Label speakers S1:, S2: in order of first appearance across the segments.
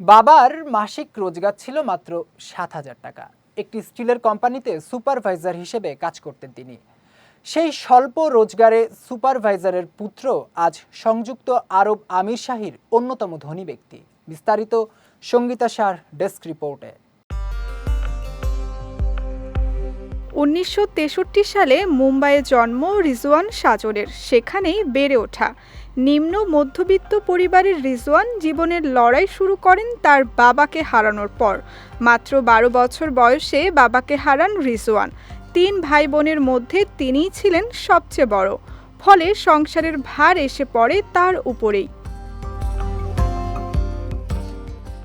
S1: বাবার মাসিক রোজগার ছিল মাত্র সাত হাজার টাকা। একটি স্টিলের কোম্পানিতে সুপারভাইজার হিসেবে কাজ করতেন তিনি। সেই স্বল্প রোজগারে সুপারভাইজারের পুত্র আজ সংযুক্ত আরব আমির শাহীর অন্যতম ধনী ব্যক্তি। বিস্তারিত সঙ্গীতা শাহর ডেস্ক রিপোর্টে।
S2: উনিশশো তেষট্টি সালে মুম্বাইয়ে জন্ম রিজওয়ান সাজনের সেখানেই বেড়ে ওঠা। নিম্ন মধ্যবিত্ত পরিবারের রিজওয়ান জীবনের লড়াই শুরু করেন তার বাবাকে হারানোর পর। মাত্র বারো বছর বয়সে বাবাকে হারান রিজওয়ান। তিন ভাই বোনের মধ্যে তিনিই ছিলেন সবচেয়ে বড়। ফলে সংসারের ভার এসে পড়ে তার উপরেই।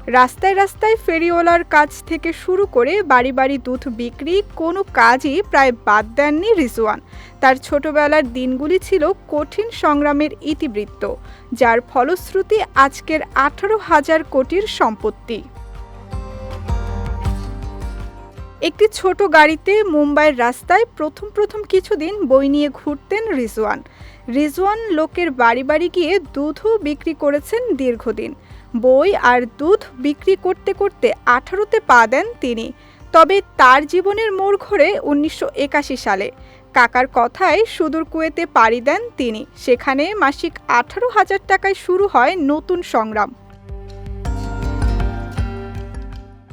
S2: রাস্তায় রাস্তায় ফেরিওয়ালার কাজ থেকে শুরু করে বাড়ি বাড়ি দুধ বিক্রি কোনো কাজই প্রায় বাদ দেননি রিজওয়ান। তার ছোটবেলার দিনগুলি ছিল কঠিন সংগ্রামের ইতিবৃত্ত, যার ফলশ্রুতি আজকের আঠারো হাজার কোটির সম্পত্তি। একটি ছোট গাড়িতে মুম্বাইয়ের রাস্তায় প্রথম প্রথম কিছুদিন বই নিয়ে ঘুরতেন রিজওয়ান। রিজওয়ান লোকের বাড়ি বাড়ি গিয়ে দুধও বিক্রি করেছেন দীর্ঘদিন। বই আর দুধ বিক্রি করতে করতে আঠারোতে পা দেন তিনি। তবে তার জীবনের মোড় ঘোরে উনিশশো একাশি সালে। কাকার কথায় সুদূর কুয়েতে পাড়ি দেন তিনি। সেখানে মাসিক আঠারো হাজার টাকায় শুরু হয় নতুন সংগ্রাম।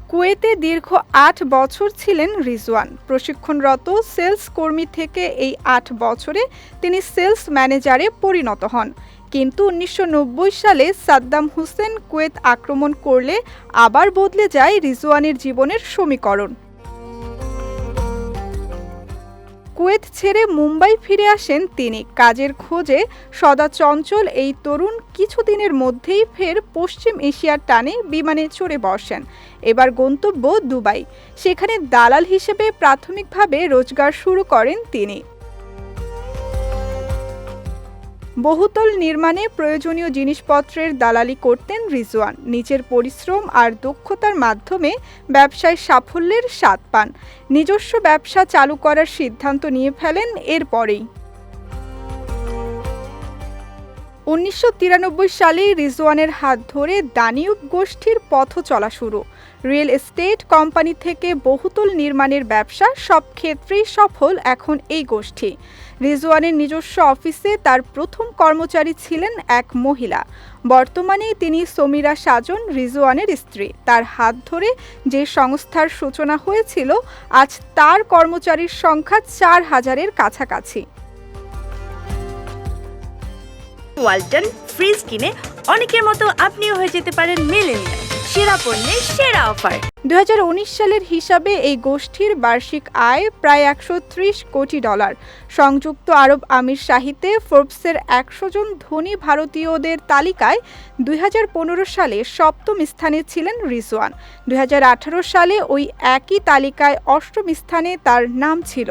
S2: কুয়েতে দীর্ঘ আট বছর ছিলেন রিজওয়ান। প্রশিক্ষণরত সেলস কর্মী থেকে এই আট বছরে তিনি সেলস ম্যানেজারে পরিণত হন। কিন্তু উনিশশো নব্বই সালে সাদ্দাম হুসেন কুয়েত আক্রমণ করলে আবার বদলে যায় রিজওয়ানের জীবনের সমীকরণ। কুয়েত ছেড়ে মুম্বাই ফিরে আসেন তিনি। কাজের খোঁজে সদা চঞ্চল এই তরুণ কিছুদিনের মধ্যেই ফের পশ্চিম এশিয়ার টানে বিমানে চড়ে বসেন। এবার গন্তব্য দুবাই। সেখানে দালাল হিসেবে প্রাথমিকভাবে রোজগার শুরু করেন তিনি। বহুতল নির্মাণে প্রয়োজনীয় জিনিসপত্রের দালালি করতেন রিজওয়ান। নিজের পরিশ্রম আর দক্ষতার মাধ্যমে ব্যবসায় সাফল্যের স্বাদ পান। নিজস্ব ব্যবসা চালু করার সিদ্ধান্ত নিয়ে ফেলেন এরপরেই। উনিশশো তিরানব্বই সালে রিজওয়ানের হাত ধরে দানিউব গোষ্ঠীর পথ চলা শুরু। রিয়েল এস্টেট কোম্পানি থেকে বহুতল নির্মাণের ব্যবসা সব ক্ষেত্রেই সফল এখন এই গোষ্ঠী। রিজওয়ানের নিজস্ব অফিসে তার প্রথম কর্মচারী ছিলেন এক মহিলা। বর্তমানে তিনি সমীরা সাজন রিজওয়ানের স্ত্রী। তার হাত ধরে যে সংস্থার সূচনা হয়েছিল, আজ তার কর্মচারীর সংখ্যা চার হাজারের কাছাকাছি।
S3: ওয়ালটন ফ্রিজ কিনে অনেকের মতো আপনিও হয়ে যেতে পারেন মিলেনিয়া সেরা পণ্যের সেরা অফার।
S2: দু হাজার উনিশ সালের হিসাবে এই গোষ্ঠীর বার্ষিক আয় প্রায় একশো ত্রিশ কোটি ডলার। সংযুক্ত আরব আমির শাহিতে ফোর্বসের একশো জন ধনী ভারতীয়দের তালিকায় দুই হাজার পনেরো সালে সপ্তম স্থানে ছিলেন রিজওয়ান। দুই হাজার আঠারো সালে ওই একই তালিকায় অষ্টম স্থানে তার নাম ছিল।